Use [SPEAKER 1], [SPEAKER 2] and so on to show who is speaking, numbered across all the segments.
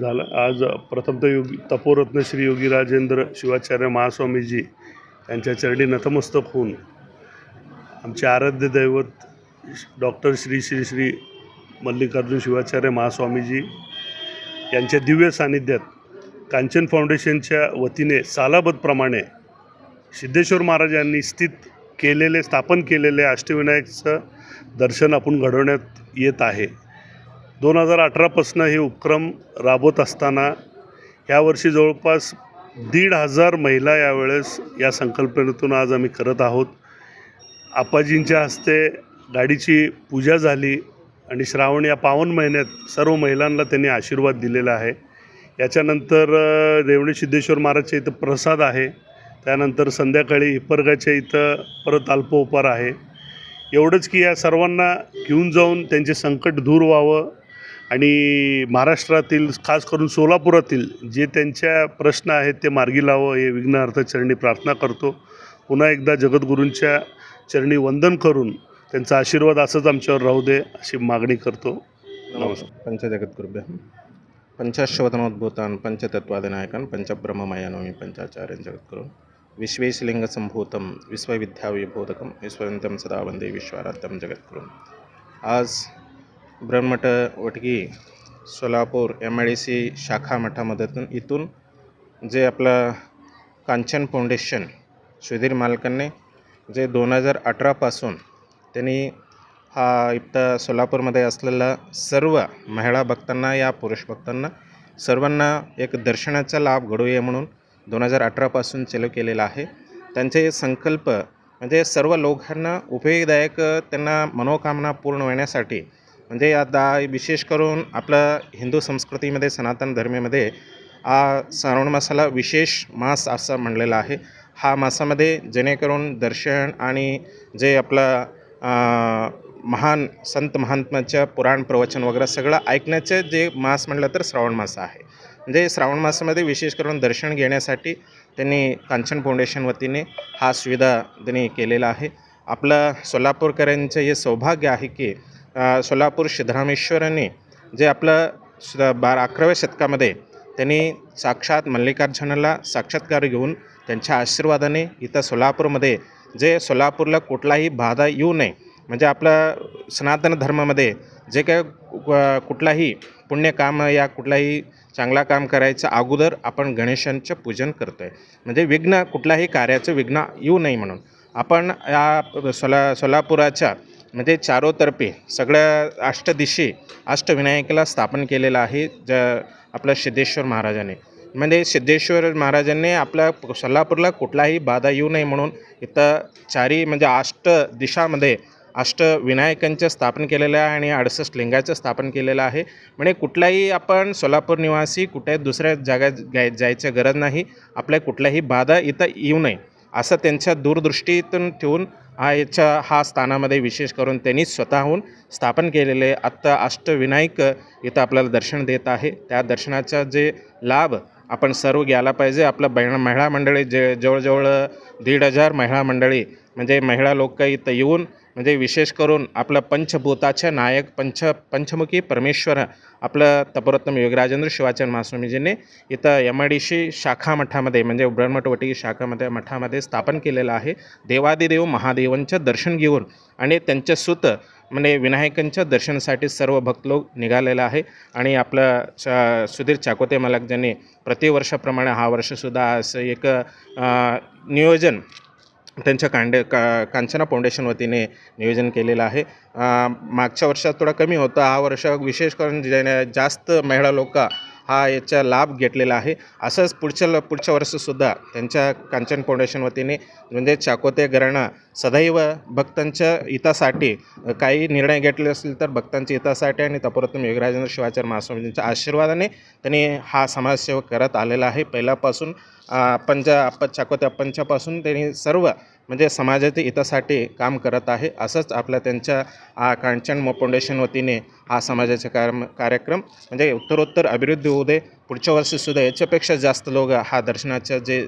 [SPEAKER 1] झालं. आज प्रथमतः योगी तपोरत्न श्री योगी राजेंद्र शिवाचार्य महास्वामीजी यांच्या चरणी नतमस्तक होऊन आमचे आराध्य दैवत डॉक्टर श्री श्री श्री मल्लिकार्जुन शिवाचार्य महास्वामीजी यांच्या दिव्य सानिध्यात कांचन फाउंडेशनच्या वतीने सालाबतप्रमाणे सिद्धेश्वर महाराज यांनी स्थित केलेले स्थापन केलेले अष्टविनायकचं दर्शन आपण घडवण्यात येत आहे. दोन हजार अठरापासून हे उपक्रम राबवत असताना यावर्षी जवळपास दीड हजार महिला यावेळेस या संकल्पनेतून आज आम्ही करत आहोत. आपाजींच्या हस्ते गाडीची पूजा झाली आणि श्रावण या पावन महिन्यात सर्व महिलांना त्यांनी आशीर्वाद दिलेला आहे. याच्यानंतर रेवणी सिद्धेश्वर महाराजच्या इथं प्रसाद आहे. त्यानंतर संध्याकाळी हिपरगाच्या इथं परत अल्पोपहार आहे. एवढंच की या सर्वांना घेऊन जाऊन त्यांचे संकट दूर व्हावं आणि महाराष्ट्रातील खास करून सोलापुरातील जे त्यांच्या प्रश्न आहेत ते मार्गी लावं हे विघ्नहर्थ चरणी प्रार्थना करतो. पुन्हा एकदा जगद्गुरूंच्या चरणी वंदन करून त्यांचा आशीर्वाद असंच आमच्यावर राहू दे अशी मागणी करतो. नमस्कार.
[SPEAKER 2] पंचजगद्गुरुभ्य। पंचाश्वतनोद्भूतान पञ्चतत्त्वादिनायकान् पंचब्रह्ममयानोमी पंचाचार्य जगद्गुरुं विश्वेशलिंगसंभूतं विश्वविद्याविबोधकं विश्ववन्तं सदा वंदे विश्वाराध्यं जगद्गुरुम् आज Brahmamath Vatgi Solapur M I D C शाखा मठामधून इथून जे आपलं कांचन फाउंडेशन सुधीर मालकांनी जे दोन हजार अठरापासून त्यांनी हा इथं सोलापूरमध्ये असलेला सर्व महिला भक्तांना या पुरुष भक्तांना सर्वांना एक दर्शनाचा लाभ घडूया म्हणून दोन हजार अठरापासून चालू केलेला आहे. त्यांचे संकल्प म्हणजे सर्व लोकांना उपयोगदायक त्यांना मनोकामना पूर्ण होण्यासाठी म्हणजे आता विशेष करून आपलं हिंदू संस्कृतीमध्ये सनातन धर्मीमध्ये हा श्रावण मासाला विशेष मास असं म्हणलेला आहे. हा मासामध्ये जेणेकरून दर्शन आणि जे आपलं महान संत महात्म्याच्या पुराण प्रवचन वगैरे सगळं ऐकण्याचं जे मास म्हटलं तर श्रावण मास आहे. म्हणजे श्रावण मासामध्ये विशेष करून दर्शन घेण्यासाठी त्यांनी कांचन फाउंडेशन वतीने हा सुविधा त्यांनी केलेला आहे. आपलं सोलापूरकरांचं हे सौभाग्य आहे की सोलापूर सिद्धरामेश्वरांनी जे आपलं स- बारा अकराव्या शतकामध्ये त्यांनी साक्षात मल्लिकार्जुनाला साक्षात्कार घेऊन त्यांच्या आशीर्वादाने इथं सोलापूरमध्ये जे सोलापूरला कुठलाही बाधा येऊ नये म्हणजे आपलं सनातन धर्मामध्ये जे काय कुठलाही पुण्यकाम या कुठलाही चांगला काम करायचं अगोदर आपण गणेशांचं पूजन करतो आहे म्हणजे विघ्न कुठल्याही कार्याचं विघ्न येऊ नये म्हणून. आपण या सोला सोलापुराच्या म्हणजे चारोतर्फे सगळ्या अष्टदिशी अष्टविनायकाला स्थापन केलेलं आहे ज आपलं सिद्धेश्वर महाराजाने. म्हणजे सिद्धेश्वर महाराजांनी आपल्या सोलापूरला कुठलाही बाधा येऊ नये म्हणून इथं चारी म्हणजे अष्ट दिशामध्ये अष्टविनायकांचं स्थापन केलेलं आहे आणि अडसष्ट लिंगाचं स्थापन केलेलं आहे. म्हणजे कुठलाही आपण सोलापूर निवासी कुठे दुसऱ्या जागा गाय जायचं गरज नाही. आपल्या कुठल्याही बाधा इथं येऊ नये. असं त्यांच्या दूरदृष्टीतून ठेवून हा याच्या हा स्थानामध्ये विशेष करून त्यांनी स्वतःहून स्थापन केलेले आत्ता अष्टविनायक इथं आपल्याला दर्शन देत आहे. त्या दर्शनाचा जे लाभ आपण सर्व घ्यायला पाहिजे. आपलं बहिण महिला मंडळी जे जवळजवळ दीड हजार महिला मंडळी म्हणजे महिला लोक इथं येऊन म्हणजे विशेष करून आपलं पंचभूताचे नायक पंच पंचमुखी परमेश्वर आपलं तपोरत्तम योगराजेंद्र शिवाचरण महास्वामीजींनी इथं एम आय डी सी शाखा मठामध्ये म्हणजे ब्रह्मटवटी शाखामध्ये मठामध्ये स्थापन केलेलं आहे. देवादिदेव महादेवांचं दर्शन घेऊन आणि त्यांच्या सुत म्हणजे विनायकांच्या दर्शनासाठी सर्व भक्त लोक निघालेला आहे. आणि आपलं च सुधीर चाकोते मलक ज्यांनी प्रतिवर्षाप्रमाणे हा वर्षसुद्धा असं एक नियोजन त्यांच्या कांडे का कांचना फाउंडेशन वतीने नियोजन केलेलं आहे. मागच्या वर्षात थोडा कमी होता हा वर्ष विशेष करून ज्याने जास्त महिला लोक हा याचा लाभ घेतलेला आहे. असंच पुढच्या पुढच्या वर्षसुद्धा त्यांच्या कांचन फाउंडेशन वतीने म्हणजे चाकोते घराणा सदैव भक्तांच्या हितासाठी काही निर्णय घेतले असतील तर भक्तांच्या हितासाठी आणि तपोरत्न योगराजेंद्र शिवाचार्य महास्वामींच्या आशीर्वादाने त्यांनी हा समाजसेवा करत आलेला आहे. पहिल्यापासून अं, पंच चाकोते पंचापासून त्यांनी सर्व म्हणजे समाजाच्या हितासाठी काम करत आहे असंच आपल्या त्यांच्या आ, कांचन फाउंडेशन वतीने हा समाजाचा कार्य कार्यक्रम म्हणजे उत्तरोत्तर अभिवृद्धी होऊ दे पुढच्या वर्षीसुद्धा याच्यापेक्षा जास्त लोक हा दर्शनाचा जे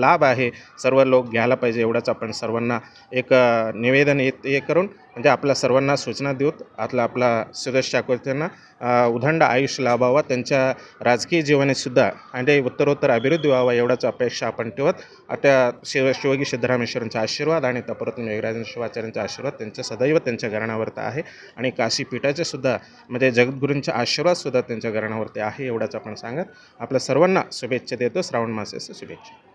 [SPEAKER 2] लाभ आहे सर्व लोक घ्यायला पाहिजे एवढंच आपण सर्वांना एक निवेदन येत हे करून म्हणजे आपल्या सर्वांना सूचना देऊत. आपला आपला सुरेश चाकोत्यांना अ, उदंड आयुष्य लाभावा त्यांच्या राजकीय जीवनातसुद्धा आणि उत्तरोत्तर अभिवृद्धी व्हावा एवढाच अपेक्षा आपण ठेवत आता शिव शिवगी सिद्धरामेश्वरांचा आशीर्वाद आणि तपरत्न योगराजन शिवाचार्यांचा आशीर्वाद त्यांच्या सदैव त्यांच्या घराण्यावरती आहे आणि काशी म्हणजे जगद्गुरूंचा आशीर्वादसुद्धा त्यांच्या घराण्यावरती आहे एवढंच आपण सांगत आपल्या सर्वांना शुभेच्छा देतो. श्रावण मासाच्या शुभेच्छा.